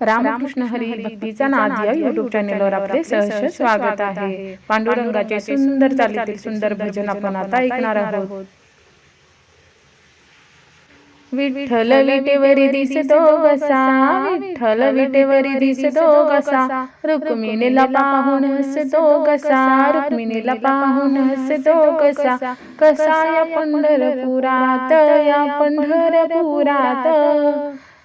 रामकृष्ण हरी भक्तीचा नाद या युट्यूब चॅनेलवर आपले सहर्ष स्वागत आहे पांडुरंगाचे सुंदर चालीतील सुंदर भजन आपण आता ऐकणार आहोत विठ्ठल विटेवरी दिसतो कसा विठ्ठल विटेवरी दिसतो कसा रुक्मिणीला पाहून हसतो कसा रुक्मिणीला पाहून हसतो कसा कसा या पंढरपुरात या पंढरपुरात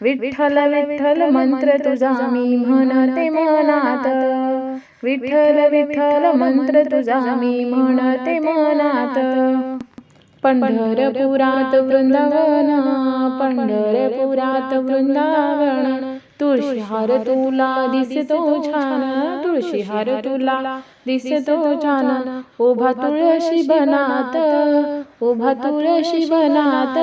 विठ्ठल विठ्ठल मंत्र तुझा मी म्हणते मनात. विठ्ठल विठ्ठल मंत्र तुझा मी म्हणते मनात. पंढरपुरात वृंदावन पंढरपुरात वृंदावन. तुळशीहार तुला दिसतो छान तुळशीहार तुला दिसतो छान. उभा तुळशी बनात उभा तुळशी बनात.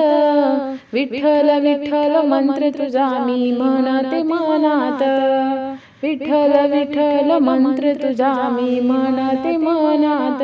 विठ्ठल विठ्ठल मंत्र तुझा मी म्हणते मनात. विठ्ठल विठ्ठल मंत्र तुझा मी म्हणते मनात.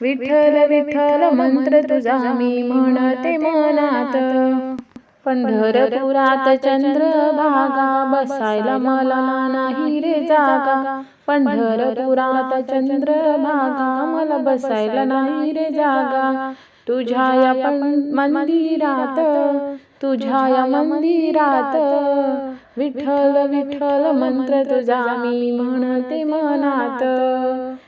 विठ्ठल विठ्ठल मंत्र तुझा मी म्हणते मनात. पंढरपुरात चंद्र भागा बसायला मला नाही रे जागा. पंढरपुरात चंद्र भागा मला बसायला नाही रे जागा. तुझ्या या मंदिरात तुझ्या या मंदिरात. विठ्ठल विठ्ठल मंत्र तुझा मी म्हणते मनात.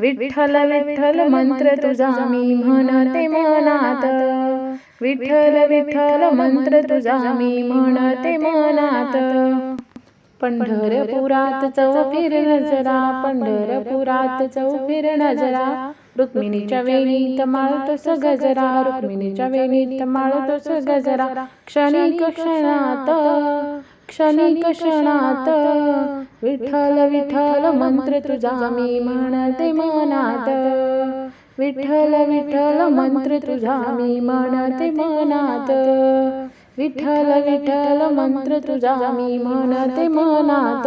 विठ्ठल विठ्ठल मंत्र तुझा मी म्हणते मनात. विठ्ठल विठ्ठल मंत्र तुझा मी म्हणते मनात. पंढरपुरात चौफिर नजरा पंढरपुरात चौफिर नजरा. रुक्मिणीच्या वेणीत माळतोस गजरा रुक्मिणीच्या वेणीत माळतोस गजरा. क्षणिक क्षणात क्षणिक क्षणात विठ्ठल विठ्ठल मंत्र तुझा मी म्हणते मनात। विठ्ठल विठ्ठल मंत्र तुझा मी म्हणते मनात। विठ्ठल विठ्ठल मंत्र तुझा मी म्हणते मनात।